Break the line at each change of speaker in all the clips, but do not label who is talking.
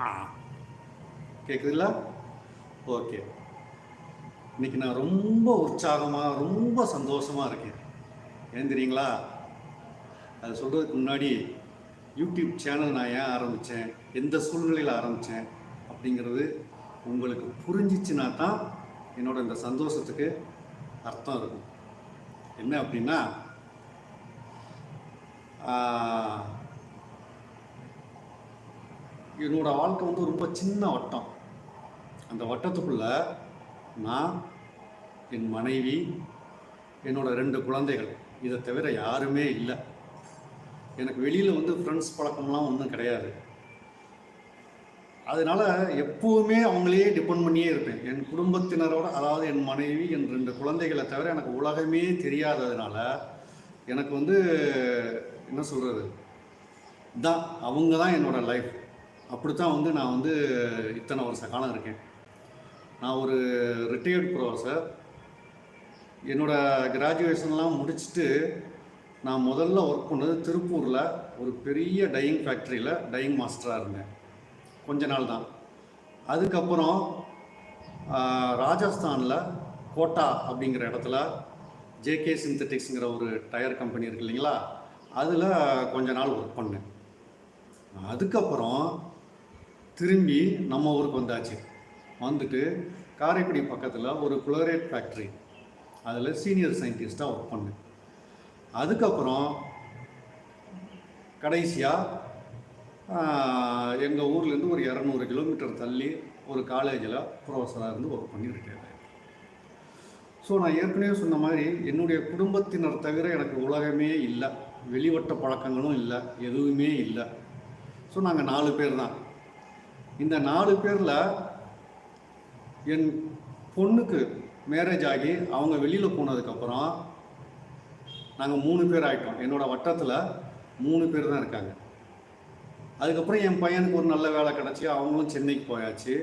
ஆ. கேட்குதுல்ல okay. இன்னைக்கு நான் ரொம்ப உற்சாகமாக ரொம்ப சந்தோஷமாக இருக்கேன். ஏன் தெரியுங்களா? அது சொல்கிறதுக்கு முன்னாடி யூடியூப் சேனல் நான் ஏன் ஆரம்பித்தேன் எந்த சூழ்நிலையில் ஆரம்பித்தேன் அப்படிங்கிறது உங்களுக்கு புரிஞ்சிச்சுனா தான் என்னோட இந்த சந்தோஷத்துக்கு அர்த்தம் இருக்கும். என்ன அப்படின்னா என்னோட வாழ்க்கை வந்து ரொம்ப சின்ன வட்டம். அந்த வட்டத்துக்குள்ள நான் என் மனைவி என்னோட ரெண்டு குழந்தைகள். இதை தவிர யாருமே இல்லை. எனக்கு வெளியில் வந்து ஃப்ரெண்ட்ஸ் பழக்கம்லாம் ஒன்றும் கிடையாது. அதனால் எப்போவுமே அவங்களையே டிபெண்ட் பண்ணியே இருப்பேன். என் குடும்பத்தினரோட அதாவது என் மனைவி என் ரெண்டு குழந்தைகளை தவிர எனக்கு உலகமே தெரியாததுனால எனக்கு வந்து என்ன சொல்கிறது தான் அவங்க தான் என்னோடய லைஃப் அப்படி தான் வந்து நான் வந்து இத்தனை வருஷ காலம் இருக்கேன். நான் ஒரு ரிட்டையர்ட் ப்ரொஃபஸர் என்னோடய கிராஜுவேஷன்லாம் முடிச்சுட்டு நான் முதல்ல ஒர்க் பண்ணது திருப்பூரில் ஒரு பெரிய டையிங் ஃபேக்ட்ரியில் டையிங் மாஸ்டராக இருந்தேன். கொஞ்ச நாள் தான். அதுக்கப்புறம் ராஜஸ்தானில் கோட்டா அப்படிங்கிற இடத்துல ஜேகே சிந்தட்டிக்ஸுங்கிற ஒரு டயர் கம்பெனி இருக்கு இல்லைங்களா? அதில் கொஞ்ச நாள் ஒர்க் பண்ணேன். அதுக்கப்புறம் திரும்பி நம்ம ஊருக்கு வந்தாச்சு. வந்துட்டு காரைக்குடி பக்கத்தில் ஒரு குளோரேட் ஃபேக்ட்ரி. அதில் சீனியர் சயின்டிஸ்ட்டாக ஒர்க் பண்ணேன் அதுக்கப்புறம் கடைசியாக எங்கள் ஊர்லேருந்து ஒரு இரநூறு கிலோமீட்டர் தள்ளி ஒரு காலேஜில் ப்ரொஃபஸராக இருந்து ஒர்க் பண்ணியிருக்கேன் ஸோ நான் ஏற்கனவே சொன்ன மாதிரி என்னுடைய குடும்பத்தினர் தவிர எனக்கு உலகமே இல்லை. வெளிவட்ட பழக்கங்களும் இல்லை. எதுவுமே இல்லை. ஸோ நாங்கள் நாலு பேர் தான். இந்த நாலு பேரில் என் பொண்ணுக்கு மேரேஜ் ஆகி அவங்க வெளியில் போனதுக்கப்புறம் நாங்கள் மூணு பேர் ஆகிட்டோம் என்னோட வட்டத்தில் மூணு பேர் தான் இருக்காங்க. அதுக்கப்புறம் என் பையனுக்கு ஒரு நல்ல வேலை கிடச்சி அவங்களும் சென்னைக்கு போயாச்சு.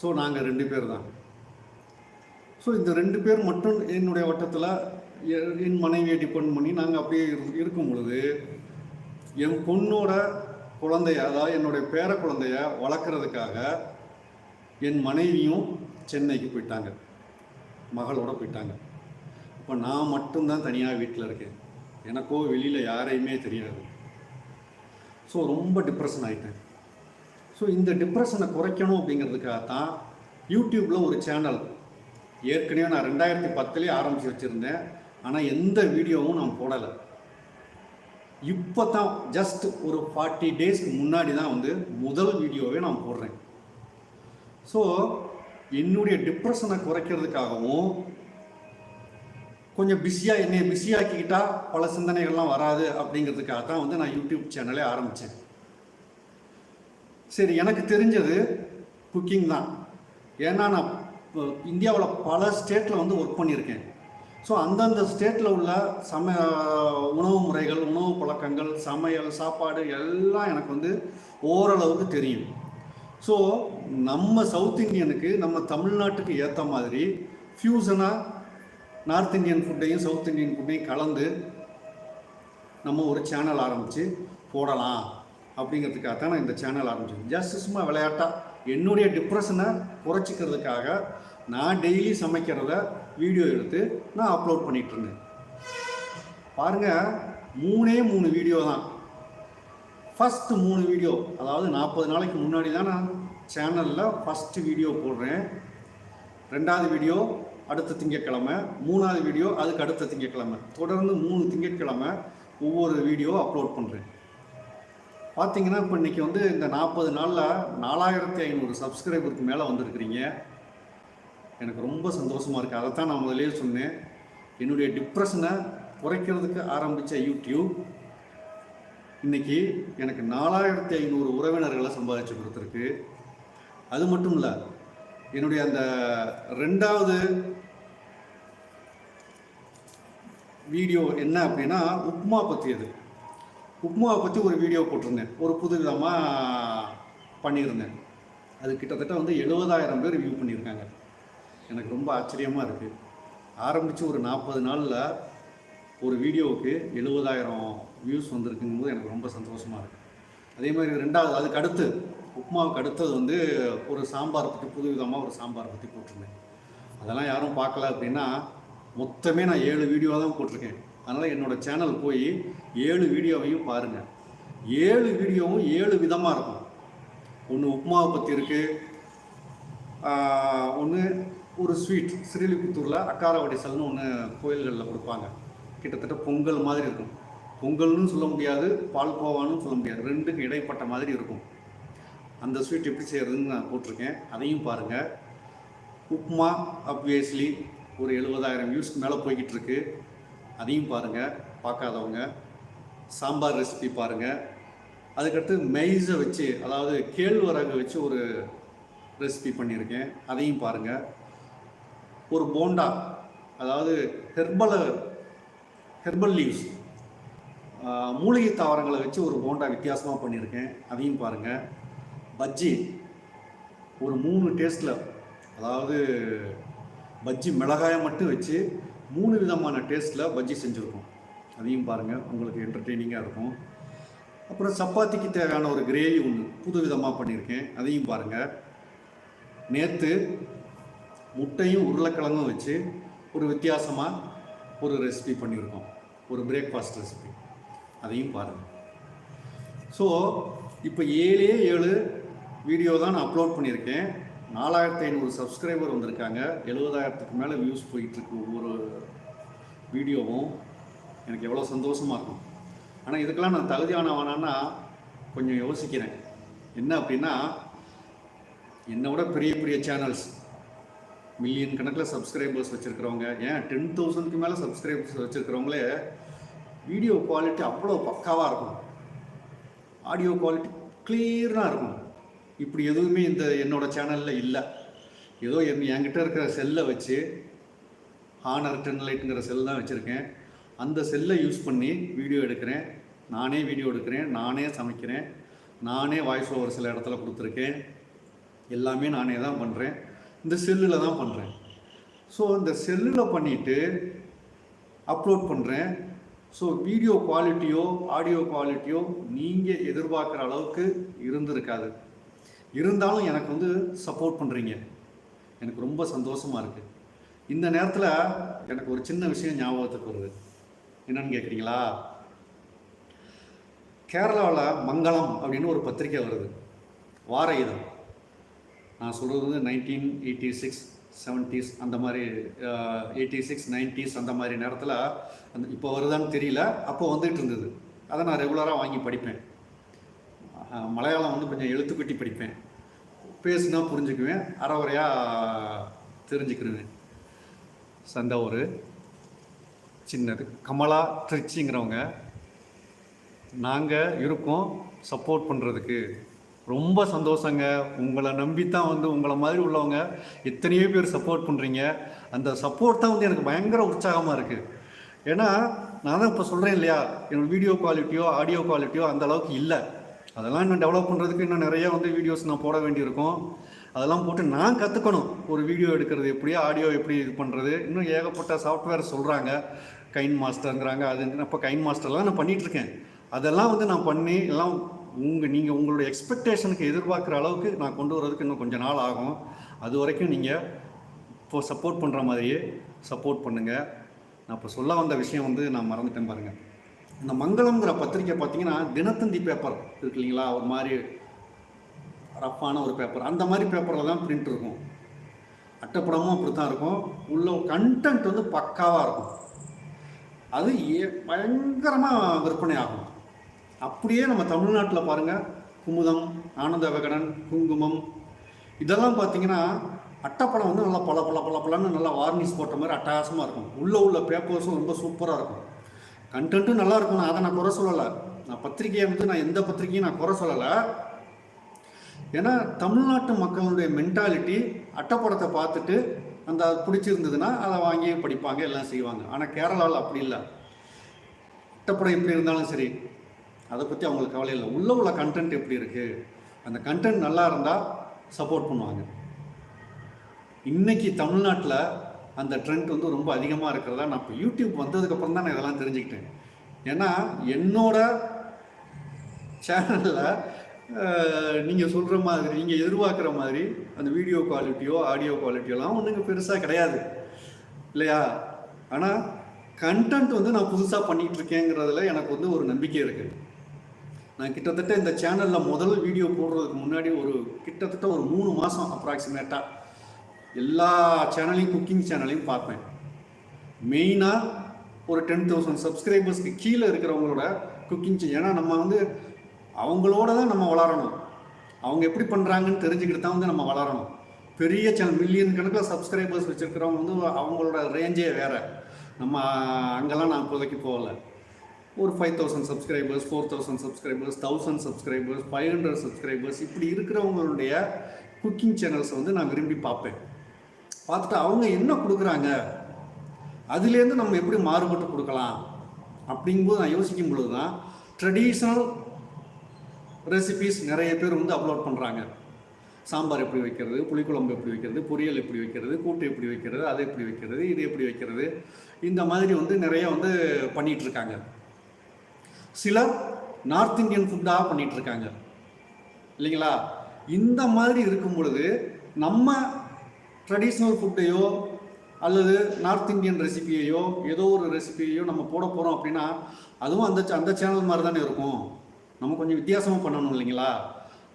ஸோ நாங்கள் ரெண்டு பேர் தான். ஸோ இந்த ரெண்டு பேர் மட்டும் என்னுடைய வட்டத்தில் என் மனைவியை டிபெண்ட் பண்ணி நாங்கள் அப்படியே இரு- இருக்கும் பொழுது என் பொண்ணோட குழந்தைய அதாவது என்னுடைய பேர குழந்தைய வளர்க்குறதுக்காக என் மனைவியும் சென்னைக்கு போயிட்டாங்க. மகளோட போயிட்டாங்க. இப்போ நான் மட்டும்தான் தனியாக வீட்டில் இருக்கேன். எனக்கோ வெளியில் யாரையுமே தெரியாது. ஸோ ரொம்ப டிப்ரெஷன் ஆகிட்டேன் ஸோ இந்த டிப்ரெஷனை குறைக்கணும் அப்படிங்கிறதுக்காக தான் யூடியூப்பில் ஒரு சேனல் ஏற்கனவே நான் ரெண்டாயிரத்தி பத்துலேயே ஆரம்பித்து வச்சுருந்தேன். ஆனால் எந்த வீடியோவும் நான் போடலை. இப்போ தான் ஜஸ்ட் ஒரு ஃபார்ட்டி டேஸ்க்கு முன்னாடி தான் வந்து முதல் வீடியோவே நான் போடுறேன். ஸோ என்னுடைய டிப்ரெஷனை குறைக்கிறதுக்காகவும் கொஞ்சம் பிஸியாக என்னை பிஸியாக்கிக்கிட்டா பல சிந்தனைகள்லாம் வராது அப்படிங்கிறதுக்காக தான் வந்து நான் யூடியூப் சேனலே ஆரம்பித்தேன் சரி எனக்கு தெரிஞ்சது குக்கிங் தான். ஏன்னா நான் இந்தியாவில் பல ஸ்டேட்டில் வந்து ஒர்க் பண்ணியிருக்கேன். ஸோ அந்தந்த ஸ்டேட்டில் உள்ள சம உணவு முறைகள் உணவு பழக்கங்கள் சமையல் சாப்பாடு எல்லாம் எனக்கு வந்து ஓரளவுக்கு தெரியும். ஸோ நம்ம சவுத் இந்தியனுக்கு நம்ம தமிழ்நாட்டுக்கு ஏற்ற மாதிரி ஃப்யூசனாக நார்த் இந்தியன் ஃபுட்டையும் சவுத் இந்தியன் ஃபுட்டையும் கலந்து நம்ம ஒரு சேனல் ஆரம்பித்து போடலாம் அப்படிங்கிறதுக்காக தான் நான் இந்த சேனல் ஆரம்பித்தேன் ஜஸ்ட் சும்மா விளையாட்டாக என்னுடைய டிப்ரெஷனை குறைச்சிக்கிறதுக்காக நான் டெய்லி சமைக்கிறத வீடியோ எடுத்து நான் அப்லோட் பண்ணிகிட்ருந்தேன் இருந்தேன் பாருங்கள் மூணே மூணு வீடியோ தான். ஃபஸ்ட்டு மூணு வீடியோ அதாவது நாற்பது நாளைக்கு முன்னாடி தான் நான் சேனலில் ஃபஸ்ட்டு வீடியோ போடுறேன். ரெண்டாவது வீடியோ அடுத்த திங்கட்கிழமை. மூணாவது வீடியோ அதுக்கு அடுத்த திங்கட்கிழமை. தொடர்ந்து மூணு திங்கட்கிழமை ஒவ்வொரு வீடியோ அப்லோட் பண்ணுறேன் பார்த்தீங்கன்னா இப்போ இன்றைக்கி வந்து இந்த நாற்பது நாளில் நாலாயிரத்தி ஐநூறு சப்ஸ்கிரைபருக்கு மேலே வந்திருக்கிறீங்க. எனக்கு ரொம்ப சந்தோஷமாக இருக்குது அதை தான் நான் முதலே சொன்னேன். என்னுடைய டிப்ரெஷனை குறைக்கிறதுக்கு ஆரம்பித்த யூடியூப் இன்னைக்கு எனக்கு நாலாயிரத்தி ஐநூறு உறவினர்களை சம்பாதிச்சு கொடுத்துருக்கு. அது மட்டும் இல்லை என்னுடைய அந்த ரெண்டாவது வீடியோ என்ன அப்படின்னா உப்மா பற்றியது உப்மாவை பற்றி ஒரு வீடியோ போட்டிருந்தேன். ஒரு புது விதமாக பண்ணியிருந்தேன். அது கிட்டத்தட்ட வந்து எழுபதாயிரம் பேர் வியூ பண்ணியிருக்காங்க. எனக்கு ரொம்ப ஆச்சரியமாக இருக்குது ஆரம்பித்து ஒரு நாற்பது நாளில் ஒரு வீடியோவுக்கு எழுபதாயிரம் வியூஸ் வந்திருக்குங்கும்போது எனக்கு ரொம்ப சந்தோஷமாக இருக்குது அதே மாதிரி ரெண்டாவது அதுக்கு அடுத்து உப்புமாவுக்கு அடுத்தது வந்து ஒரு சாம்பார் பற்றி புது விதமாக ஒரு சாம்பார் பற்றி போட்டிருந்தேன். அதெல்லாம் யாரும் பார்க்கல அப்படின்னா மொத்தமே நான் ஏழு வீடியோ தான் போட்டிருக்கேன். அதனால் என்னோடய சேனல் போய் ஏழு வீடியோவையும் பாருங்கள் ஏழு வீடியோவும் ஏழு விதமாக இருக்கும். ஒன்று உப்புமாவை பற்றி இருக்குது ஒன்று ஒரு ஸ்வீட் ஸ்ரீலிபுத்தூரில் அக்காரவடிசல்னு ஒன்று கோயில்களில் கொடுப்பாங்க. கிட்டத்தட்ட பொங்கல் மாதிரி இருக்கும். பொங்கல்னு சொல்ல முடியாது பால்கோவான்னு சொல்ல முடியாது. ரெண்டுக்கும் இடைப்பட்ட மாதிரி இருக்கும். அந்த ஸ்வீட் எப்படி செய்கிறதுன்னு நான் போட்டிருக்கேன். அதையும் பாருங்கள் உப்மா அப்வியஸ்லி ஒரு எழுபதாயிரம் வியூஸ்க்கு மேலே போய்கிட்டு இருக்கு. அதையும் பாருங்கள் பார்க்காதவங்க. சாம்பார் ரெசிபி பாருங்கள் அதுக்கடுத்து மெய்ஸை வச்சு அதாவது கேழ்வரகு வச்சு ஒரு ரெசிபி பண்ணியிருக்கேன். அதையும் பாருங்கள் ஒரு போண்டா அதாவது ஹெர்பல ஹெர்பல் லீவ்ஸ் மூலிகை தாவரங்களை வச்சு ஒரு போண்டா வித்தியாசமாக பண்ணியிருக்கேன். அதையும் பாருங்கள் பஜ்ஜி ஒரு மூணு டேஸ்ட்டில் அதாவது பஜ்ஜி மிளகாயை மட்டும் வச்சு மூணு விதமான டேஸ்ட்டில் பஜ்ஜி செஞ்சுருக்கோம். அதையும் பாருங்கள் உங்களுக்கு என்டர்டெய்னிங்காக இருக்கும். அப்புறம் சப்பாத்திக்கு தேவையான ஒரு கிரேவி ஒன்று புது விதமாக பண்ணியிருக்கேன். அதையும் பாருங்கள் நேற்று முட்டையும் உருளைக்கிழங்கும் வச்சு ஒரு வித்தியாசமாக ஒரு ரெசிபி பண்ணியிருக்கோம். ஒரு பிரேக்ஃபாஸ்ட் ரெசிபி அதையும் பாருங்கள் ஸோ இப்போ ஏழே ஏழு வீடியோ தான் நான் அப்லோட் பண்ணியிருக்கேன். நாலாயிரத்தி ஐநூறு சப்ஸ்கிரைபர் வந்திருக்காங்க. எழுபதாயிரத்துக்கு மேலே வியூஸ் போயிட்டுருக்கு ஒவ்வொரு வீடியோவும் எனக்கு எவ்வளோ சந்தோஷமாக இருக்கும். ஆனால் இதுக்கெல்லாம் நான் தகுதியானவனான்னா கொஞ்சம் யோசிக்கிறேன். என்ன அப்படின்னா என்னை விட பெரிய பெரிய சேனல்ஸ் மில்லியன் கணக்கில் சப்ஸ்கிரைபர்ஸ் வச்சுருக்கிறவங்க ஏன் டென் தௌசண்ட்க்கு மேலே சப்ஸ்கிரைபர்ஸ் வச்சுருக்கிறவங்களே வீடியோ குவாலிட்டி அவ்வளோ பக்காவாக இருக்கும். ஆடியோ குவாலிட்டி கிளியராக இருக்கும். இப்படி எதுவுமே இந்த என்னோட சேனலில் இல்லை. ஏதோ என் என்கிட்ட இருக்கிற செல்லை வச்சு ஹானர் டென் லைட்டுங்கிற செல் தான் வச்சுருக்கேன். அந்த செல்லை யூஸ் பண்ணி வீடியோ எடுக்கிறேன். நானே வீடியோ எடுக்கிறேன். நானே சமைக்கிறேன். நானே வாய்ஸ் ஓவர் சில இடத்துல கொடுத்துருக்கேன். எல்லாமே நானே தான் பண்ணுறேன் இந்த செல்லில் தான் பண்ணுறேன் ஸோ இந்த செல்லில் பண்ணிவிட்டு அப்லோட் பண்ணுறேன் ஸோ வீடியோ குவாலிட்டியோ ஆடியோ குவாலிட்டியோ நீங்கள் எதிர்பார்க்குற அளவுக்கு இருந்திருக்காது. இருந்தாலும் எனக்கு வந்து சப்போர்ட் பண்ணுறீங்க எனக்கு ரொம்ப சந்தோஷமாக இருக்குது இந்த நேரத்தில் எனக்கு ஒரு சின்ன விஷயம் ஞாபகத்துக்கு வருது. என்னன்னு கேட்குறீங்களா கேரளாவில் மங்களம் அப்படின்னு ஒரு பத்திரிக்கை வருது. வார இதழ். நான் சொல்கிறது வந்து நைன்டீன் எயிட்டி சிக்ஸ் செவன்ட்டீஸ் அந்த மாதிரி எயிட்டி சிக்ஸ் நைன்ட்டீஸ் அந்த மாதிரி நேரத்தில் அந்த இப்போ வருதான்னு தெரியல அப்போ வந்துகிட்டு இருந்தது. அதை நான் ரெகுலராக வாங்கி படிப்பேன். மலையாளம் வந்து கொஞ்சம் எழுத்துக்குட்டி படிப்பேன். பேசுனா புரிஞ்சுக்குவேன் அறகுறையாக தெரிஞ்சுக்கிடுவேன் சந்தவூர் ஒரு சின்னது. கமலா திருச்சிங்கிறவங்க நாங்கள் இருக்கோம் சப்போர்ட் பண்ணுறதுக்கு ரொம்ப சந்தோஷங்க. உங்களை நம்பி தான் வந்து உங்களை மாதிரி உள்ளவங்க எத்தனையோ பேர் சப்போர்ட் பண்ணுறீங்க அந்த சப்போர்ட் தான் வந்து எனக்கு பயங்கர உற்சாகமாக இருக்குது ஏன்னா நான் தான் இப்போ சொல்கிறேன் இல்லையா? என்னோட வீடியோ குவாலிட்டியோ ஆடியோ குவாலிட்டியோ அந்த அளவுக்கு இல்லை. அதெல்லாம் இன்னும் டெவலப் பண்ணுறதுக்கு இன்னும் நிறைய வந்து வீடியோஸ் நான் போட வேண்டியிருக்கும். அதெல்லாம் போட்டு நான் கற்றுக்கணும் ஒரு வீடியோ எடுக்கிறது எப்படி ஆடியோ எப்படி இது பண்ணுறது இன்னும் ஏகப்பட்ட சாஃப்ட்வேர் சொல்கிறாங்க கைன் மாஸ்டருங்கிறாங்க அது இப்போ கைன் மாஸ்டர்லாம் நான் பண்ணிகிட்ருக்கேன் அதெல்லாம் வந்து நான் பண்ணி எல்லாம் உங்கள் நீங்கள் உங்களுடைய எக்ஸ்பெக்டேஷனுக்கு எதிர்பார்க்குற அளவுக்கு நான் கொண்டு வரதுக்கு இன்னும் கொஞ்சம் நாள் ஆகும். அது வரைக்கும் நீங்கள் இப்போ சப்போர்ட் பண்ணுற மாதிரியே சப்போர்ட் பண்ணுங்கள் நான் இப்போ சொல்ல வந்த விஷயம் வந்து நான் மறந்துட்டேன் பாருங்கள் இந்த மங்களம்ங்கிற பத்திரிக்கை பார்த்தீங்கன்னா தினத்தந்தி பேப்பர் இருக்கு இல்லைங்களா? ஒரு மாதிரி ரஃப்பான ஒரு பேப்பர் அந்த மாதிரி பேப்பரில் தான் பிரிண்ட் இருக்கும். அட்டைப்படமும் அப்படி தான் இருக்கும். உள்ள கண்டென்ட் வந்து பக்காவாக இருக்கும். அது ஏ பயங்கரமாக விற்பனை ஆகும். அப்படியே நம்ம தமிழ்நாட்டில் பாருங்கள் குமுதம் ஆனந்த விகடன் குங்குமம். இதெல்லாம் பார்த்தீங்கன்னா அட்டைப்படம் வந்து நல்லா பல பல பல பலன்னு நல்லா வார்னிஷ் போட்ட மாதிரி அட்டகாசமாக இருக்கும். உள்ளே உள்ள பேப்பர்ஸும் ரொம்ப சூப்பராக இருக்கும். கண்டென்ட்டும் நல்லா இருக்கும் நான் அதை நான் குறை சொல்லலை. நான் பத்திரிகையை வந்து நான் எந்த பத்திரிகையும் நான் குறை சொல்லலை. ஏன்னா தமிழ்நாட்டு மக்களுடைய மென்டாலிட்டி அட்டைப்படத்தை பார்த்துட்டு அந்த அது பிடிச்சிருந்ததுன்னா அதை வாங்கி படிப்பாங்க எல்லாம் செய்வாங்க. ஆனால் கேரளாவில் அப்படி இல்லை. அட்டப்படம் எப்படி இருந்தாலும் சரி அதை பற்றி அவங்களுக்கு கவலை இல்லை. உள்ள உள்ள கண்டென்ட் எப்படி இருக்குது அந்த கண்டென்ட் நல்லா இருந்தால் சப்போர்ட் பண்ணுவாங்க. இன்னைக்கு தமிழ்நாட்டில் அந்த ட்ரெண்ட் வந்து ரொம்ப அதிகமாக இருக்கிறதா நான் இப்போ யூடியூப் வந்ததுக்கப்புறம் தான் நான் இதெல்லாம் தெரிஞ்சுக்கிட்டேன். ஏன்னா என்னோட சேனலில் நீங்கள் சொல்கிற மாதிரி நீங்கள் எதிர்பார்க்குற மாதிரி அந்த வீடியோ குவாலிட்டியோ ஆடியோ குவாலிட்டியோலாம் ஒன்றுங்க பெருசாக கிடையாது. இல்லையா? ஆனால் கண்டென்ட் வந்து நான் புதுசாக பண்ணிகிட்டு இருக்கேங்கிறதுல எனக்கு வந்து ஒரு நம்பிக்கை இருக்குது நான் கிட்டத்தட்ட இந்த சேனலில் முதல் வீடியோ போடுறதுக்கு முன்னாடி ஒரு கிட்டத்தட்ட ஒரு மூணு மாதம் அப்ராக்சிமேட்டாக எல்லா சேனலையும் குக்கிங் சேனலையும் பார்ப்பேன். மெயினாக ஒரு டென் தௌசண்ட் சப்ஸ்கிரைபர்ஸ்க்கு கீழே இருக்கிறவங்களோட குக்கிங் ஏன்னா நம்ம வந்து அவங்களோட தான் நம்ம வளரணும். அவங்க எப்படி பண்ணுறாங்கன்னு தெரிஞ்சுக்கிட்டு தான் வந்து நம்ம வளரணும். பெரிய சேனல் மில்லியன் கணக்கில் சப்ஸ்கிரைபர்ஸ் வச்சுருக்கிறவங்க வந்து அவங்களோட ரேஞ்சே வேறு. நம்ம அங்கெல்லாம் நான் இப்போதைக்கு போகல. ஒரு five thousand subscribers four thousand subscribers thousand subscribers five hundred subscribers இப்படி இருக்கிறவங்களுடைய குக்கிங் சேனல்ஸை வந்து நான் விரும்பி பார்ப்பேன். பார்த்துட்டு அவங்க என்ன கொடுக்குறாங்க? அதுலேருந்து நம்ம எப்படி மாறுபட்டு கொடுக்கலாம்? அப்படிங்கும்போது நான் யோசிக்கும் பொழுது தான் ட்ரெடிஷ்னல் ரெசிபிஸ் நிறைய பேர் வந்து அப்லோட் பண்ணுறாங்க சாம்பார் எப்படி வைக்கிறது புளிக்குழம்பு எப்படி வைக்கிறது பொரியல் எப்படி வைக்கிறது கூட்டு எப்படி வைக்கிறது அதை எப்படி வைக்கிறது இது எப்படி வைக்கிறது இந்த மாதிரி வந்து நிறைய வந்து பண்ணிகிட்ருக்காங்க சிலர் நார்த் இந்தியன் ஃபுட்டாக பண்ணிகிட்டு இருக்காங்க இல்லைங்களா? இந்த மாதிரி இருக்கும் பொழுது நம்ம ட்ரெடிஷ்னல் ஃபுட்டையோ அல்லது நார்த் இந்தியன் ரெசிபியையோ ஏதோ ஒரு ரெசிபியையோ நம்ம போட போகிறோம் அப்படின்னா அதுவும் அந்த அந்த சேனல் மாதிரி தானே இருக்கும். நம்ம கொஞ்சம் வித்தியாசமாக பண்ணணும் இல்லைங்களா?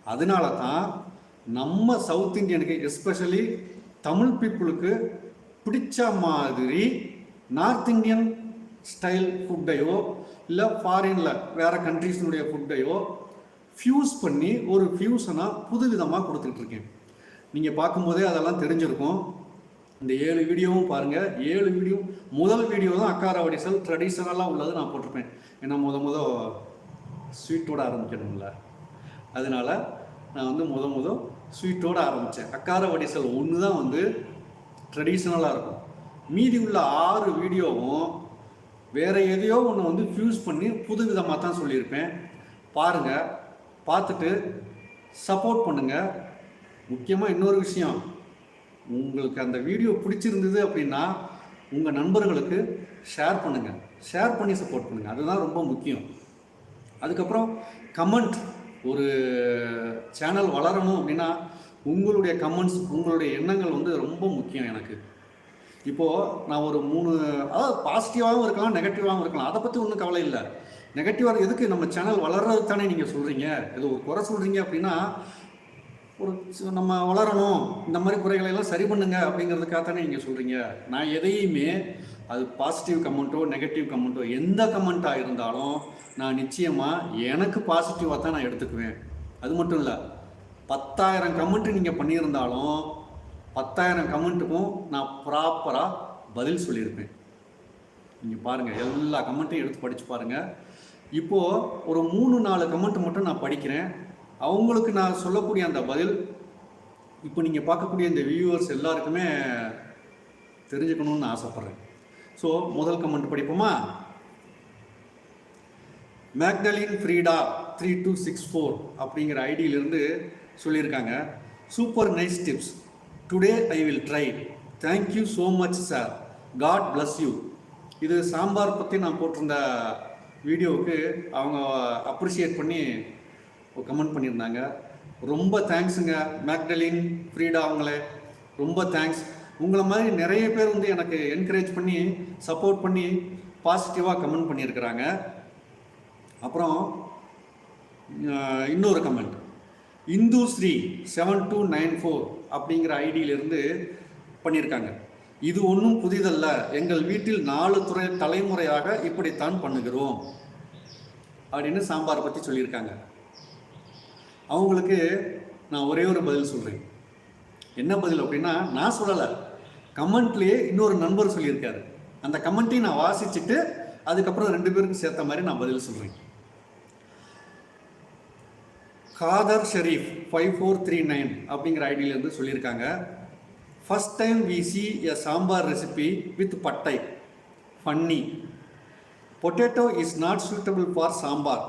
அதனால தான் நம்ம சவுத் இந்தியனுக்கு எஸ்பெஷலி தமிழ் பீப்புளுக்கு பிடிச்ச மாதிரி நார்த் இந்தியன் ஸ்டைல் ஃபுட்டையோ இல்லை ஃபாரினில் வேறு கண்ட்ரீஸினுடைய ஃபுட்டையோ ஃப்யூஸ் பண்ணி ஒரு ஃபியூஷனாக புது விதமாக கொடுத்துட்ருக்கேன். நீங்கள் பார்க்கும்போதே அதெல்லாம் தெரிஞ்சிருக்கும். இந்த ஏழு வீடியோவும் பாருங்கள் ஏழு வீடியோ முதல் வீடியோ தான் அக்கார வடிசல் ட்ரெடிஷ்னலாக உள்ளது நான் போட்டிருப்பேன். ஏன்னா முத முத ஸ்வீட்டோட ஆரம்பிக்கணும்ல. அதனால் நான் வந்து முத முத ஸ்வீட்டோடு ஆரம்பித்தேன் அக்கார வடிசல் ஒன்று தான் வந்து ட்ரெடிஷ்னலாக இருக்கும். மீதி உள்ள ஆறு வீடியோவும் வேறு எதையோ ஒன்று வந்து ஃப்யூஸ் பண்ணி புது விதமாக தான் சொல்லியிருப்பேன். பாருங்கள் பார்த்துட்டு சப்போர்ட் பண்ணுங்கள் முக்கியமாக இன்னொரு விஷயம் உங்களுக்கு அந்த வீடியோ பிடிச்சிருந்தது அப்படின்னா உங்கள் நண்பர்களுக்கு ஷேர் பண்ணுங்கள் ஷேர் பண்ணி சப்போர்ட் பண்ணுங்கள் அதுதான் ரொம்ப முக்கியம். அதுக்கப்புறம் கமெண்ட் ஒரு சேனல் வளரணும் அப்படின்னா உங்களுடைய கமெண்ட்ஸ் உங்களுடைய எண்ணங்கள் வந்து ரொம்ப முக்கியம் எனக்கு. இப்போது நான் ஒரு மூணு அதாவது பாசிட்டிவாகவும் இருக்கலாம் நெகட்டிவாகவும் இருக்கலாம். அதை பற்றி ஒன்றும் கவலை இல்லை. நெகட்டிவாக எதுக்கு நம்ம சேனல் வளர்றது தானே நீங்கள் சொல்கிறீங்க இது ஒரு குறை சொல்கிறீங்க அப்படின்னா ஒரு நம்ம வளரணும். இந்த மாதிரி குறைகளை எல்லாம் சரி பண்ணுங்க அப்படிங்கிறதுக்காக தானே நீங்கள் சொல்கிறீங்க நான் எதையுமே அது பாசிட்டிவ் கமெண்ட்டோ நெகட்டிவ் கமெண்ட்டோ எந்த கமெண்ட்டாக இருந்தாலும் நான் நிச்சயமாக எனக்கு பாசிட்டிவாக தான் நான் எடுத்துக்குவேன். அது மட்டும் இல்லை பத்தாயிரம் கமெண்ட் நீங்கள் பண்ணியிருந்தாலும் பத்தாயிரம் கமெண்ட்டுக்கும் நான் ப்ராப்பராக பதில் சொல்லியிருப்பேன். நீங்கள் பாருங்கள் எல்லா கமெண்ட்டையும் எடுத்து படித்து பாருங்கள் இப்போது ஒரு மூணு நாலு கமெண்ட் மட்டும் நான் படிக்கிறேன். அவங்களுக்கு நான் சொல்லக்கூடிய அந்த பதில் இப்போ நீங்கள் பார்க்கக்கூடிய இந்த வியூவர்ஸ் எல்லாருக்குமே தெரிஞ்சுக்கணும்னு ஆசைப்பட்றேன். ஸோ முதல் comment படிப்போமா? Magdalene Frida three two six four அப்படிங்கிற ஐடியிலிருந்து சொல்லியிருக்காங்க. Super nice tips today I will try thank you so much sir God bless you இது சாம்பார் பற்றி நான் போட்டிருந்த வீடியோவுக்கு அவங்க அப்ரிஷியேட் பண்ணி கமெண்ட் பண்ணியிருந்தாங்க. ரொம்ப தேங்க்ஸுங்க மேக்டலின் ஃப்ரீடா அவங்களே ரொம்ப தேங்க்ஸ் உங்களை மாதிரி நிறைய பேர் வந்து எனக்கு என்கரேஜ் பண்ணி சப்போர்ட் பண்ணி பாசிட்டிவாக கமெண்ட் பண்ணியிருக்கிறாங்க. அப்புறம் இன்னொரு comment Indhu Sri seven two nine four அப்படிங்கிற ஐடியிலிருந்து பண்ணியிருக்காங்க. இது ஒன்றும் புதிதல்ல. எங்கள் வீட்டில் நாலு துறை தலைமுறையாக இப்படித்தான் பண்ணுகிறோம். அப்படின்னு சாம்பார் பற்றி சொல்லியிருக்காங்க. அவங்களுக்கு நான் ஒரே ஒரு பதில் சொல்கிறேன் என்ன பதில் அப்படின்னா நான் சொல்லலை. கமெண்ட்லேயே இன்னொரு நண்பர் சொல்லியிருக்காரு. அந்த கமெண்ட்டையும் நான் வாசிச்சுட்டு அதுக்கப்புறம் ரெண்டு பேருக்கும் சேர்த்த மாதிரி நான் பதில் சொல்கிறேன் Khader Sharif five four three nine அப்படிங்கிற ஐடியிலேருந்து சொல்லியிருக்காங்க. First time we see a sambar recipe with pattai. Funny potato is not suitable for sambar.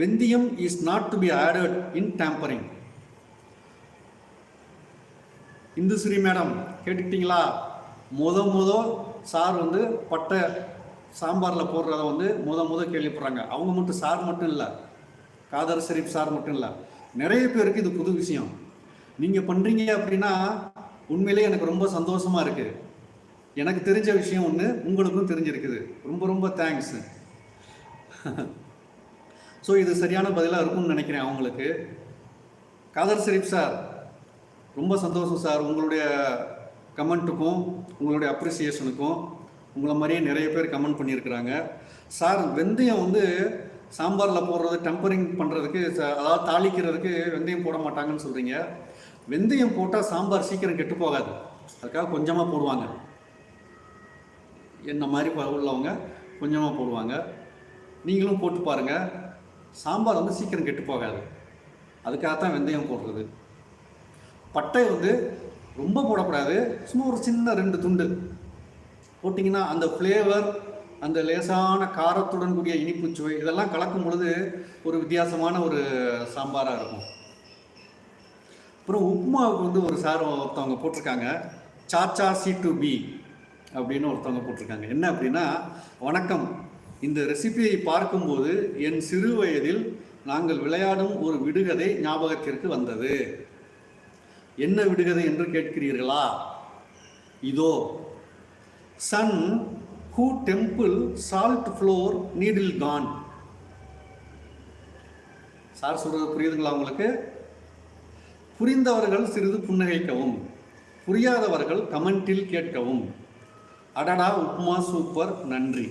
Vendhayam is not to be added in tempering Indhusri madam கேட்டுக்கிட்டீங்களா? முத முத sir வந்து பட்டை சாம்பாரில் போடுறத வந்து முத முத கேள்விப்படுறாங்க. அவங்க மட்டும் சார் மட்டும் இல்லை. காதர் ஷரீப் சார் மட்டும் இல்லை நிறைய பேருக்கு இது புது விஷயம். நீங்கள் பண்ணுறீங்க அப்படின்னா உண்மையிலேயே எனக்கு ரொம்ப சந்தோஷமாக இருக்குது எனக்கு தெரிஞ்ச விஷயம் ஒன்று உங்களுக்கும் தெரிஞ்சிருக்குது. ரொம்ப ரொம்ப தேங்க்ஸ் ஸோ இது சரியான பதிலாக இருக்கும்னு நினைக்கிறேன் அவங்களுக்கு. காதர் ஷரீப் சார் ரொம்ப சந்தோஷம் சார். உங்களுடைய கமெண்ட்டுக்கும் உங்களுடைய அப்ரிசியேஷனுக்கும் உங்களை மாதிரியே நிறைய பேர் கமெண்ட் பண்ணியிருக்கிறாங்க. சார் வெந்தயம் வந்து சாம்பாரில் போடுறது டெம்பரிங் பண்ணுறதுக்கு அதாவது தாளிக்கிறதுக்கு வெந்தயம் போட மாட்டாங்கன்னு சொல்கிறீங்க வெந்தயம் போட்டால் சாம்பார் சீக்கிரம் கெட்டு போகாது. அதுக்காக கொஞ்சமாக போடுவாங்க. என்ன மாதிரி உள்ளவங்க கொஞ்சமாக போடுவாங்க. நீங்களும் போட்டு பாருங்கள் சாம்பார் வந்து சீக்கிரம் கெட்டு போகாது. அதுக்காகத்தான் வெந்தயம் போடுறது. பட்டை வந்து ரொம்ப போடக்கூடாது. சும்மா ஒரு சின்ன ரெண்டு துண்டு. போட்டிங்கன்னா அந்த ஃப்ளேவர் அந்த லேசான காரத்துடன் கூடிய இனிப்பு சுவை இதெல்லாம் கலக்கும் பொழுது ஒரு வித்தியாசமான ஒரு சாம்பாராக இருக்கும். அப்புறம் உப்புமாவுக்கு வந்து ஒரு சார் ஒருத்தவங்க போட்டிருக்காங்க சாச்சா சி டு பி அப்படின்னு ஒருத்தவங்க போட்டிருக்காங்க. என்ன அப்படின்னா வணக்கம் இந்த ரெசிபியை பார்க்கும்போது என் சிறு வயதில் நாங்கள் விளையாடும் ஒரு விடுகதை ஞாபகத்திற்கு வந்தது. என்ன விடுகதை என்று கேட்கிறீர்களா? இதோ sun who temple salt flour needle con sir சொல்கிறது புரியுதுங்களா உங்களுக்கு? புரிந்தவர்கள் சிறிது புன்னகைக்கவும் புரியாதவர்கள் கமெண்டில் கேட்கவும். அடடா உப்மா சூப்பர் நன்றி.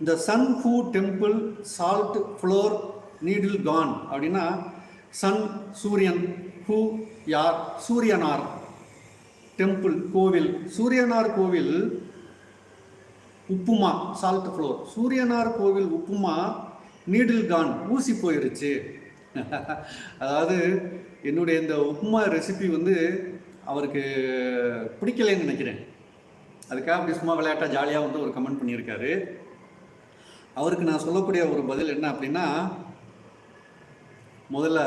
இந்த sun who temple salt flour needle con அப்படின்னா சன் சூரியன் ஹூ யார்? சூரியனார். டெம்பிள் கோவில். சூரியனார் கோவில் உப்புமா சால்ட் ஃப்ளோர் சூரியனார் கோவில் உப்புமா நீடில் கான் ஊசி போயிருச்சு. அதாவது என்னுடைய இந்த உப்புமா ரெசிபி வந்து அவருக்கு பிடிக்கலைன்னு நினைக்கிறேன். அதுக்காக அப்படி சும்மா விளையாட்டாக ஜாலியாக வந்து ஒரு கமெண்ட் பண்ணியிருக்காரு. அவருக்கு நான் சொல்லக்கூடிய ஒரு பதில் என்ன அப்படின்னா முதல்ல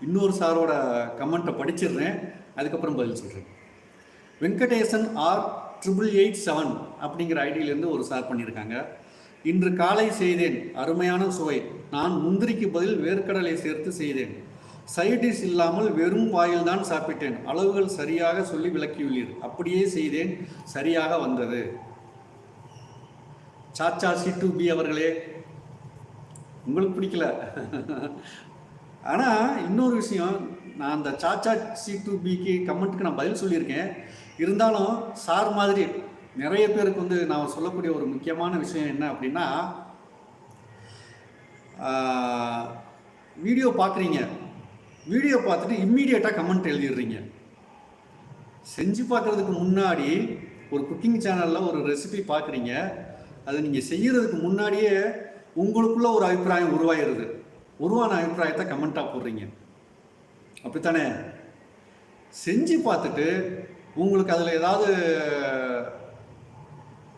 இன்னொரு சாரோட கமெண்ட்டை படிச்சிடுறேன். அதுக்கப்புறம் பதில் சொல்கிறேன் Venkatesan R triple eight seven அப்படிங்கிற ஐடியிலேருந்து ஒரு சார் பண்ணியிருக்காங்க. இன்று காலை செய்தேன். அருமையான சுவை. நான் முந்திரிக்கு பதில் வேர்க்கடலை சேர்த்து செய்தேன். சைடிஷ் இல்லாமல் வெறும் வாயில் தான் சாப்பிட்டேன். அளவுகள் சரியாக சொல்லி விளக்கியுள்ளீர். அப்படியே செய்தேன். சரியாக வந்தது. சாச்சா சி டு பி அவர்களே. உங்களுக்கு பிடிக்கல. ஆனால் இன்னொரு விஷயம். நான் அந்த சாச்சா சி டு பிக்கு கமெண்ட்டுக்கு நான் பதில் சொல்லியிருக்கேன். இருந்தாலும் சார் மாதிரி நிறைய பேருக்கு வந்து நான் சொல்லக்கூடிய ஒரு முக்கியமான விஷயம் என்ன அப்படின்னா வீடியோ பார்க்குறீங்க வீடியோ பார்த்துட்டு இம்மீடியட்டாக கமெண்ட் எழுதிடுறீங்க. செஞ்சு பார்க்குறதுக்கு முன்னாடி ஒரு குக்கிங் சேனலில் ஒரு ரெசிபி பார்க்குறீங்க அதை நீங்கள் செய்கிறதுக்கு முன்னாடியே உங்களுக்குள்ள ஒரு அபிப்பிராயம் உருவாயிருது. உருவான அபிப்பிராயத்தை கமெண்ட்டாக போடுறீங்க. அப்படித்தானே? செஞ்சு பார்த்துட்டு உங்களுக்கு அதில் ஏதாவது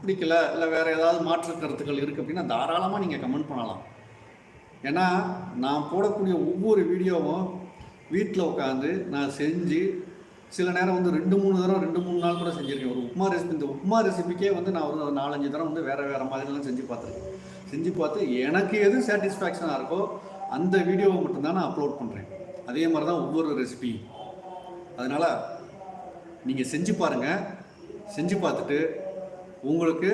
பிடிக்கல இல்லை வேறு ஏதாவது மாற்று கருத்துக்கள் இருக்குது அப்படின்னா தாராளமாக நீங்கள் கமெண்ட் பண்ணலாம். ஏன்னா நான் போடக்கூடிய ஒவ்வொரு வீடியோவும் வீட்டில் உட்காந்து நான் செஞ்சு சில நேரம் வந்து ரெண்டு மூணு தடவை ரெண்டு மூணு நாள் கூட செஞ்சுருக்கேன். ஒரு உப்புமா ரெசிபி இந்த உப்மா ரெசிபிக்கே வந்து நான் ஒரு நாலஞ்சு தடவை வந்து வேறு வேறு மாதிரிலாம் செஞ்சு பார்த்துருக்கேன். செஞ்சு பார்த்து எனக்கு எது சாட்டிஸ்ஃபேக்ஷனாக இருக்கோ அந்த வீடியோவை மட்டும்தான் நான் அப்லோட் பண்ணுறேன் அதே மாதிரி தான் ஒவ்வொரு ரெசிபி அதனால் நீங்கள் செஞ்சு பாருங்கள் செஞ்சு பார்த்துட்டு உங்களுக்கு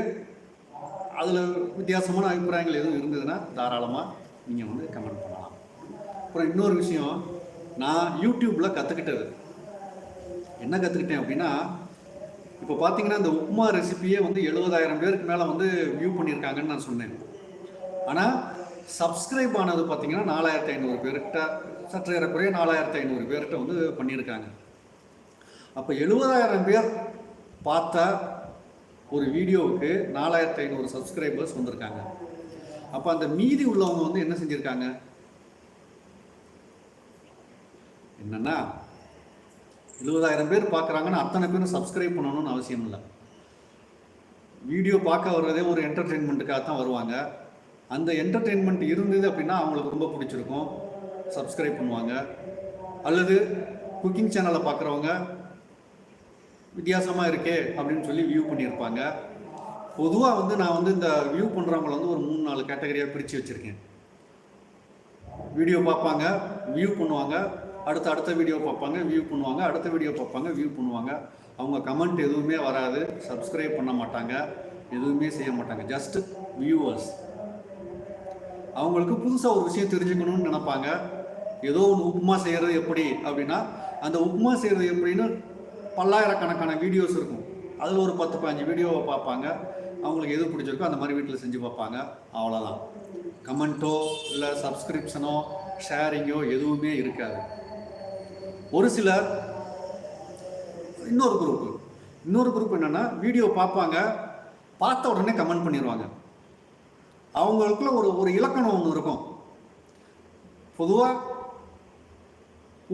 அதில் வித்தியாசமான அபிப்பிராயங்கள் எதுவும் இருந்ததுன்னா தாராளமாக நீங்கள் வந்து கமெண்ட் பண்ணலாம். அப்புறம் இன்னொரு விஷயம் நான் யூடியூப்பில் கற்றுக்கிட்டது என்ன கற்றுக்கிட்டேன் அப்படின்னா இப்போ பார்த்தீங்கன்னா இந்த உப்புமா ரெசிபியே வந்து எழுபதாயிரம் பேருக்கு மேலே வந்து வியூ பண்ணியிருக்காங்கன்னு நான் சொன்னேன். ஆனால் சப்ஸ்கிரைப் ஆனது பார்த்தீங்கன்னா நாலாயிரத்தி ஐநூறு பேர்கிட்ட சற்று ஏறக்குறைய நாலாயிரத்தி ஐநூறு பேர்கிட்ட வந்து பண்ணியிருக்காங்க அப்போ எழுபதாயிரம் பேர் பார்த்தா ஒரு வீடியோவுக்கு நாலாயிரத்தி ஐநூறு சப்ஸ்கிரைபர்ஸ் வந்திருக்காங்க. அப்போ அந்த மீதி உள்ளவங்க வந்து என்ன செஞ்சுருக்காங்க? என்னன்னா எழுபதாயிரம் பேர் பார்க்குறாங்கன்னு அத்தனை பேரும் சப்ஸ்கிரைப் பண்ணணும்னு அவசியம் இல்லை. வீடியோ பார்க்க வர்றதே ஒரு என்டர்டெயின்மெண்ட்டுக்காக தான் வருவாங்க. அந்த என்டர்டெயின்மெண்ட் இருந்தது அப்படின்னா அவங்களுக்கு ரொம்ப பிடிச்சிருக்கும். சப்ஸ்கிரைப் பண்ணுவாங்க. அல்லது குக்கிங் சேனலை பார்க்குறவங்க வித்தியாசமாக இருக்கே அப்படின்னு சொல்லி வியூ பண்ணியிருப்பாங்க. பொதுவாக வந்து நான் வந்து இந்த வியூ பண்ணுறவங்கள வந்து ஒரு மூணு நாலு கேட்டகரியாக பிரித்து வச்சுருக்கேன். வீடியோ பார்ப்பாங்க வியூ பண்ணுவாங்க. அடுத்த அடுத்த வீடியோ பார்ப்பாங்க வியூ பண்ணுவாங்க. அடுத்த வீடியோ பார்ப்பாங்க வியூ பண்ணுவாங்க. அவங்க கமெண்ட் எதுவுமே வராது. சப்ஸ்கிரைப் பண்ண மாட்டாங்க. எதுவுமே செய்ய மாட்டாங்க. ஜஸ்ட் வியூவர்ஸ் அவங்களுக்கு புதுசாக ஒரு விஷயம் தெரிஞ்சுக்கணும்னு நினைப்பாங்க. ஏதோ ஒன்று உப்புமா செய்கிறது எப்படி அப்படின்னா அந்த உப்புமா செய்கிறது எப்படின்னு பல்லாயிரக்கணக்கான வீடியோஸ் இருக்கும். அதில் ஒரு பத்து பதினஞ்சு வீடியோவை பார்ப்பாங்க. அவங்களுக்கு எது பிடிச்சிருக்கோ அந்த மாதிரி வீட்டில் செஞ்சு பார்ப்பாங்க. அவ்வளோதான் கமெண்ட்டோ இல்லை சப்ஸ்கிரிப்ஷனோ ஷேரிங்கோ எதுவுமே இருக்காது. ஒரு சிலர் இன்னொரு குரூப் இன்னொரு குரூப் என்னென்னா வீடியோ பார்ப்பாங்க. பார்த்த உடனே கமெண்ட் பண்ணிடுவாங்க அவங்களுக்குள்ள ஒரு ஒரு இலக்கணம் ஒன்று இருக்கும். பொதுவாக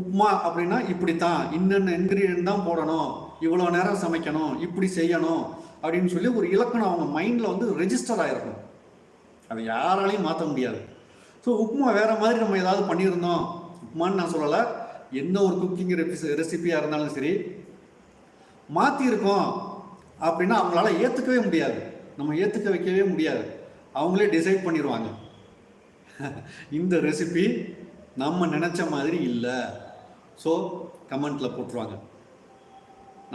உப்புமா அப்படின்னா இப்படி தான் இன்னென்ன இன்க்ரீடியன்ட் தான் போடணும். இவ்வளோ நேரம் சமைக்கணும். இப்படி செய்யணும். அப்படின்னு சொல்லி ஒரு இலக்கணம் அவங்க மைண்டில் வந்து ரெஜிஸ்டர் ஆகிருக்கும் அதை யாராலையும் மாற்ற முடியாது. ஸோ உப்புமா வேறு மாதிரி நம்ம ஏதாவது பண்ணியிருந்தோம். உப்புமான்னு நான் சொல்லலை. எந்த ஒரு குக்கிங் ரெசிபியாக இருந்தாலும் சரி மாற்றிருக்கோம் அப்படின்னா அவங்களால ஏற்றுக்கவே முடியாது. நம்ம ஏற்றுக்க வைக்கவே முடியாது. அவங்களே டிசைட் பண்ணிடுவாங்க இந்த ரெசிபி நம்ம நினச்ச மாதிரி இல்லை. ஸோ கமெண்ட்டில் போட்டுருவாங்க.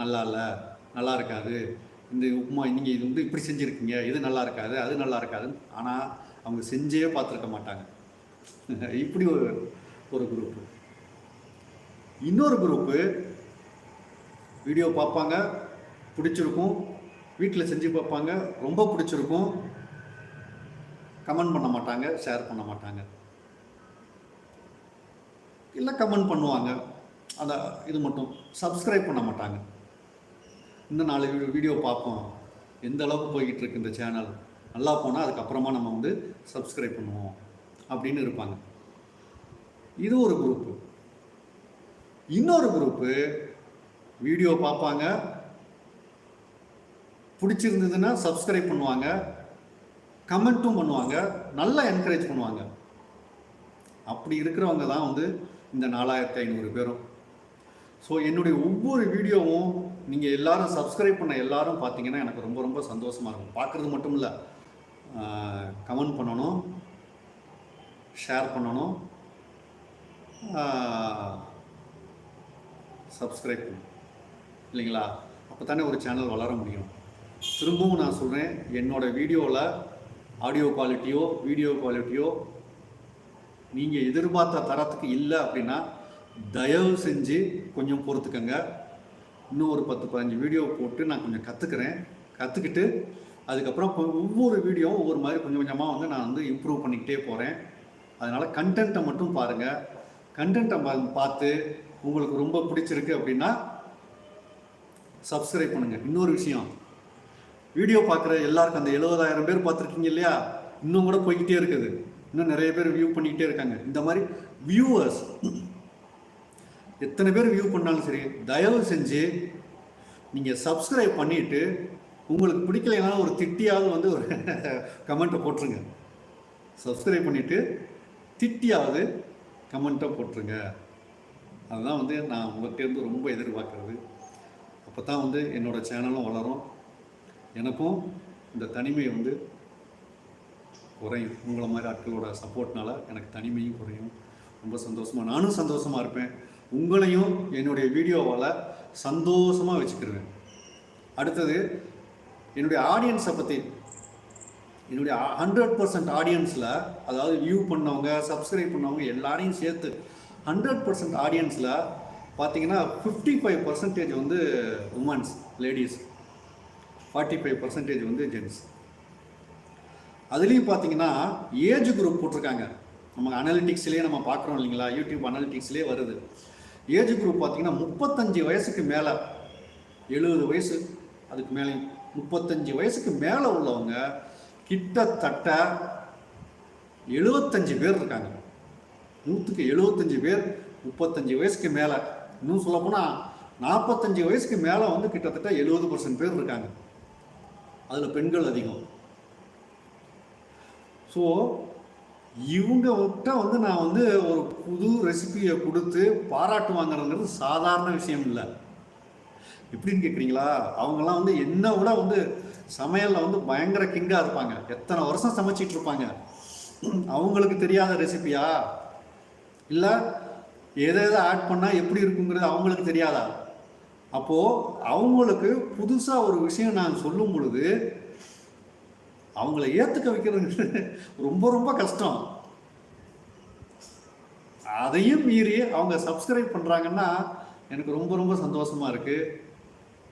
நல்லா இல்லை நல்லா இருக்காது இந்த உப்புமா நீங்கள் இது வந்து இப்படி செஞ்சுருக்கீங்க இது நல்லா இருக்காது அது நல்லா இருக்காதுன்னு ஆனால் அவங்க செஞ்சே பார்த்துருக்க மாட்டாங்க. இப்படி ஒரு ஒரு குரூப்பு இன்னொரு குரூப்பு வீடியோ பார்ப்பாங்க பிடிச்சிருக்கும். வீட்டில் செஞ்சு பார்ப்பாங்க ரொம்ப பிடிச்சிருக்கும். கமெண்ட் பண்ண மாட்டாங்க ஷேர் பண்ண மாட்டாங்க. இல்லை கமெண்ட் பண்ணுவாங்க. அந்த இது மட்டும் சப்ஸ்கிரைப் பண்ண மாட்டாங்க. இன்னும் நாலு வீடியோ வீடியோ பார்ப்போம். எந்த அளவுக்கு போய்கிட்டு இருக்கு இந்த சேனல் நல்லா போனால் அதுக்கப்புறமா நம்ம வந்து சப்ஸ்கிரைப் பண்ணுவோம். அப்படின்னு இருப்பாங்க. இது ஒரு குரூப்பு இன்னொரு குரூப்பு வீடியோ பார்ப்பாங்க. பிடிச்சிருந்ததுன்னா சப்ஸ்கிரைப் பண்ணுவாங்க. கமெண்ட்டும் பண்ணுவாங்க. நல்லா என்கரேஜ் பண்ணுவாங்க. அப்படி இருக்கிறவங்க தான் வந்து இந்த நாலாயிரத்தி ஐநூறு பேரும். ஸோ என்னுடைய ஒவ்வொரு வீடியோவும் நீங்கள் எல்லாரும் சப்ஸ்கிரைப் பண்ண எல்லாரும் பார்த்தீங்கன்னா எனக்கு ரொம்ப ரொம்ப சந்தோஷமாக இருக்கும். பார்க்குறது மட்டும் இல்லை கமெண்ட் பண்ணணும் ஷேர் பண்ணணும் சப்ஸ்கிரைப் பண்ணணும். இல்லைங்களா? அப்போ தானே ஒரு சேனல் வளர முடியும். திரும்பவும் நான் சொல்கிறேன் என்னோட வீடியோவில் ஆடியோ குவாலிட்டியோ வீடியோ குவாலிட்டியோ நீங்கள் எதிர்பார்த்த தரத்துக்கு இல்லை அப்படின்னா தயவு செஞ்சு கொஞ்சம் பொறுத்துக்கங்க. இன்னும் ஒரு பத்து பதினஞ்சு வீடியோ போட்டு நான் கொஞ்சம் கற்றுக்கிறேன் கற்றுக்கிட்டு அதுக்கப்புறம் ஒவ்வொரு வீடியோவும் ஒவ்வொரு மாதிரி கொஞ்சம் கொஞ்சமாக வந்து நான் வந்து இம்ப்ரூவ் பண்ணிக்கிட்டே போகிறேன் அதனால் கண்டென்ட்டை மட்டும் பாருங்கள் கண்டென்ட்டை பார்த்து உங்களுக்கு ரொம்ப பிடிச்சிருக்கு அப்படின்னா சப்ஸ்கிரைப் பண்ணுங்கள் இன்னொரு விஷயம். வீடியோ பார்க்குற எல்லாருக்கும் அந்த எழுபதாயிரம் பேர் பார்த்துருக்கீங்க இல்லையா? இன்னும் கூட போய்கிட்டே இருக்குது. இன்னும் நிறைய பேர் வியூ பண்ணிக்கிட்டே இருக்காங்க. இந்த மாதிரி வியூவர்ஸ் எத்தனை பேர் வியூ பண்ணாலும் சரி தயவு செஞ்சு நீங்கள் சப்ஸ்கிரைப் பண்ணிவிட்டு உங்களுக்கு பிடிக்கலைன்னா ஒரு திட்டியாவது வந்து ஒரு கமெண்ட்டை போட்டுருங்க. சப்ஸ்கிரைப் பண்ணிவிட்டு திட்டியாவது கமெண்ட்டை போட்டுருங்க. அதுதான் வந்து நான் உங்கள்கிட்டேருந்து ரொம்ப எதிர்பார்க்குறது. அப்போ தான் வந்து என்னோடய சேனலும் வளரும். எனக்கும் இந்த தனிமை வந்து குறையும். உங்களை மாதிரி ஆட்களோட சப்போர்ட்னால எனக்கு தனிமையும் குறையும். ரொம்ப சந்தோஷமாக நானும் சந்தோஷமாக இருப்பேன். உங்களையும் என்னுடைய வீடியோவால் சந்தோஷமாக வச்சுக்கிடுவேன் அடுத்தது என்னுடைய ஆடியன்ஸை பற்றி என்னுடைய ஹண்ட்ரட் பர்சன்ட் ஆடியன்ஸில் அதாவது வியூ பண்ணவங்க சப்ஸ்கிரைப் பண்ணவங்க எல்லாரையும் சேர்த்து ஹண்ட்ரட் பர்சன்ட் ஆடியன்ஸில் பார்த்தீங்கன்னா ஃபிஃப்டி ஃபைவ் பர்சன்டேஜ் வந்து womens ladies forty five percentage வந்து ஜென்ஸ் அதுலேயும் பார்த்தீங்கன்னா ஏஜ் குரூப் போட்டிருக்காங்க. நம்ம அனலிட்டிக்ஸ்லேயே நம்ம பார்க்குறோம் இல்லைங்களா? யூடியூப் அனலிட்டிக்ஸ்லேயே வருது. ஏஜ் குரூப் பார்த்தீங்கன்னா முப்பத்தஞ்சு வயசுக்கு மேலே எழுபது வயசு அதுக்கு மேலே முப்பத்தஞ்சு வயசுக்கு மேலே உள்ளவங்க கிட்டத்தட்ட எழுபத்தஞ்சு பேர் இருக்காங்க. நூற்றுக்கு எழுபத்தஞ்சு பேர் முப்பத்தஞ்சு வயசுக்கு மேலே. இன்னும் சொல்லப்போனால் நாற்பத்தஞ்சு வயசுக்கு மேலே வந்து கிட்டத்தட்ட எழுபது பர்சன்ட் பேர் இருக்காங்க. அதில் பெண்கள் அதிகம். ஸோ இவங்ககிட்ட வந்து நான் வந்து ஒரு புது ரெசிபியை கொடுத்து பாராட்டு வாங்குறதுங்கிறது சாதாரண விஷயம் இல்லை. எப்படின்னு கேட்குறீங்களா அவங்கெல்லாம் வந்து என்ன விட வந்து சமையலில் வந்து பயங்கர கிங்காக இருப்பாங்க. எத்தனை வருஷம் சமைச்சிட்டு இருப்பாங்க. அவங்களுக்கு தெரியாத ரெசிபியா இல்லை எதை எதை ஆட் பண்ணால் எப்படி இருக்குங்கிறது அவங்களுக்கு தெரியாதா? அப்போது அவங்களுக்கு புதுசாக ஒரு விஷயம் நான் சொல்லும் பொழுது அவங்கள ஏற்றுக்க வைக்கிறது ரொம்ப ரொம்ப கஷ்டம். அதையும் மீறி அவங்க சப்ஸ்கிரைப் பண்ணுறாங்கன்னா எனக்கு ரொம்ப ரொம்ப சந்தோஷமாக இருக்குது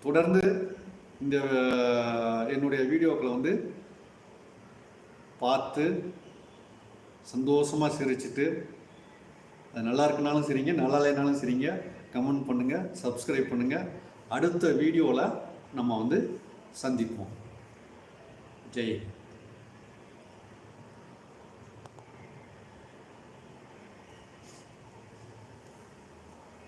தொடர்ந்து இந்த என்னுடைய வீடியோக்களை வந்து பார்த்து சந்தோஷமாக சிரிச்சிட்டு அது நல்லா இருக்குனாலும் சரிங்க நல்லா இல்லைனாலும் சரிங்க. கமெண்ட் பண்ணுங்கள் சப்ஸ்கிரைப் பண்ணுங்கள் அடுத்த வீடியோவில் நம்ம வந்து சந்திப்போம். ஜெய்